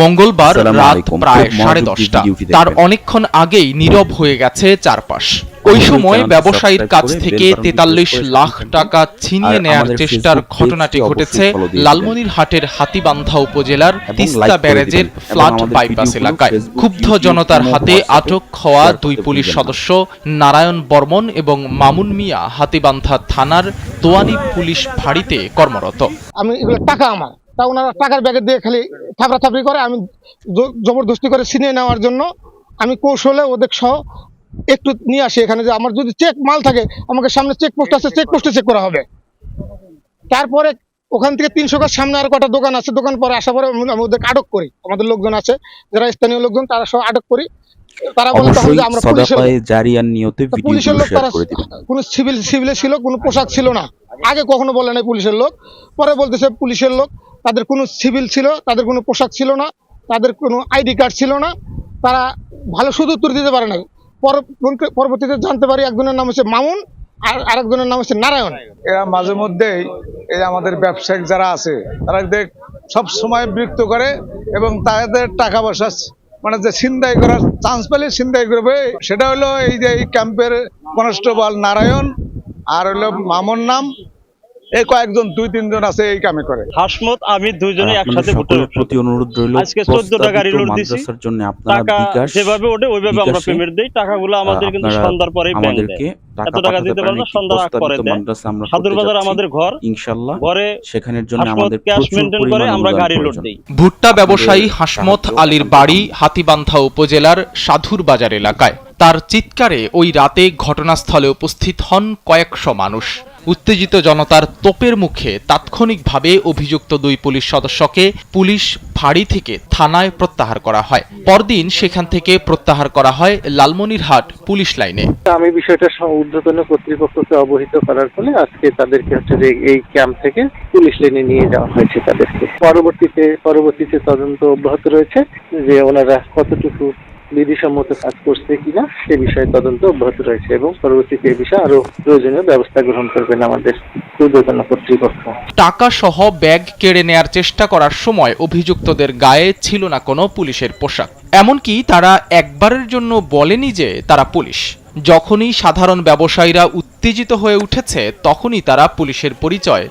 মঙ্গলবার রাত প্রায় সাড়ে দশটা। তার অনেকক্ষণ আগেই নীরব হয়ে গেছে চারপাশ। ওই সময় ব্যবসায়ীর কাছ থেকে তেতাল্লিশ লাখ টাকা ছিনিয়ে নেয়ার আমাদের চেষ্টার ঘটনাটি ঘটেছে লালমনিরহাটের হাতিবান্ধা উপজেলার তিস্তা ব্যারেজের আমাদের বাইপাস এলাকায় ক্ষুব্ধ জনতার হাতে আটক হওয়া দুই পুলিশ সদস্য নারায়ণ বর্মন এবং মামুন মিয়া হাতিবান্ধা থানার দোয়ানি পুলিশ ফাঁড়িতে কর্মরত। আমি এগুলো টাকা আমার। তা ওনারা টাকার ব্যাগে দিয়ে খালি থাপড়া থাপড়ি করে আমি জবরদস্তি করে ছিনিয়ে নেওয়ার জন্য আমি কৌশলে ওদের সহ একটু নিয়ে আসি এখানে যে আমার যদি চেক মাল থাকে আমাকে সামনে চেক পোস্ট আছে চেক পোস্টে চেক করা হবে। তারপরে ওখান থেকে তিনশো গাছ সামনে আর কটা দোকান আছে দোকান পরে আসার পরে আমি ওদেরকে আটক করি। আমাদের লোকজন আছে যারা স্থানীয় লোকজন তারা সহ আটক করি। তারা বলে তখন যে আমরা পুলিশের জারিয়ার নিয়তে পুলিশের লোক তারা কোনো সিভিল সিভিলে ছিল কোনো পোশাক ছিল না। আগে কখনো বলে নাই পুলিশের লোক। পরে বলতেছে পুলিশের লোক তাদের কোনো সিভিল ছিল, তাদের কোনো পোশাক ছিল না, তাদের কোনো আইডি কার্ড ছিল না, তারা ভালো শুধু উত্তর দিতে পারে না পর- পরবর্তীতে জানতে পারি একজনের নাম হচ্ছে মামুন আর আরেকজনের নাম হচ্ছে নারায়ণ। এরা মাঝে মধ্যেই এই আমাদের ব্যবসায়িক যারা আছে, তারা দেখ সব সময় বিরক্ত করে এবং তাদের টাকা পয়সা মানে যে ছিনতাই করার চান্স পেলে ছিনতাই করবে, সেটা হলো এই যে এই ক্যাম্পের কনস্টেবল নারায়ণ আর হলো মামুন নাম। এই কয়েকজন দুই তিনজন আছে এই কামে করে। হাসমত আমি একসাথে প্রতি অনুরোধ রইল আজকে 14 টা গাড়ি লোড দিছি। মাদ্রাসার জন্য আপনারা টাকা বিকাশ যেভাবে ওঠে ওইভাবে আমরা পেমেন্ট দেই। টাকাগুলো আমাদের কিন্তু সন্ধ্যার পরে ব্যাংক আমাদেরকে এত টাকা দিতে পারলে সন্ধ্যার আগ পরে বাজার আমাদের ঘর ইনশাআল্লাহ ঘরে সেখানের জন্য আমাদের ক্যাশ মেনটেন করে আমরা গাড়ি লোড দেই। ভুট্টা ব্যবসায়ী হাসমত আলীর বাড়ি হাতিবান্ধা উপজেলার সাধুর বাজার এলাকায়। তার চিৎকারে ওই রাতে ঘটনাস্থলে উপস্থিত হন কয়েকশো মানুষ। উত্তেজিত জনতার তোপের মুখে তাৎক্ষণিকভাবে অভিযুক্ত দুই পুলিশ সদস্যকে পুলিশ ফাঁড়ি থেকে থানায় প্রত্যাহার করা হয়। পরদিন সেখান থেকে প্রত্যাহার করা হয় লালমনিরহাট পুলিশ লাইনে। আমি বিষয়টা ঊর্ধ্বতন কর্তৃপক্ষকে অবহিত করার ফলে আজকে তাদেরকে হচ্ছে যে এই ক্যাম্প থেকে পুলিশ লাইনে নিয়ে যাওয়া হয়েছে তাদেরকে। পরবর্তীতে পরবর্তীতে তদন্ত অব্যাহত রয়েছে যে ওনারা কতটুকু বিধিসম্মত কাজ করছে কিনা সে বিষয়ে তদন্ত অব্যাহত রয়েছে এবং পরবর্তীতে এ বিষয়ে আরও প্রয়োজনীয় ব্যবস্থা গ্রহণ করবেন আমাদের ঊর্ধ্বতন কর্তৃপক্ষ। টাকা সহ ব্যাগ কেড়ে নেয়ার চেষ্টা করার সময় অভিযুক্তদের গায়ে ছিল না কোনো পুলিশের পোশাক। এমনকি তারা একবারের জন্য বলেনি যে তারা পুলিশ। যখনই সাধারণ ব্যবসায়ীরা উত্তেজিত হয়ে উঠেছে, তখনই তারা পুলিশের পরিচয়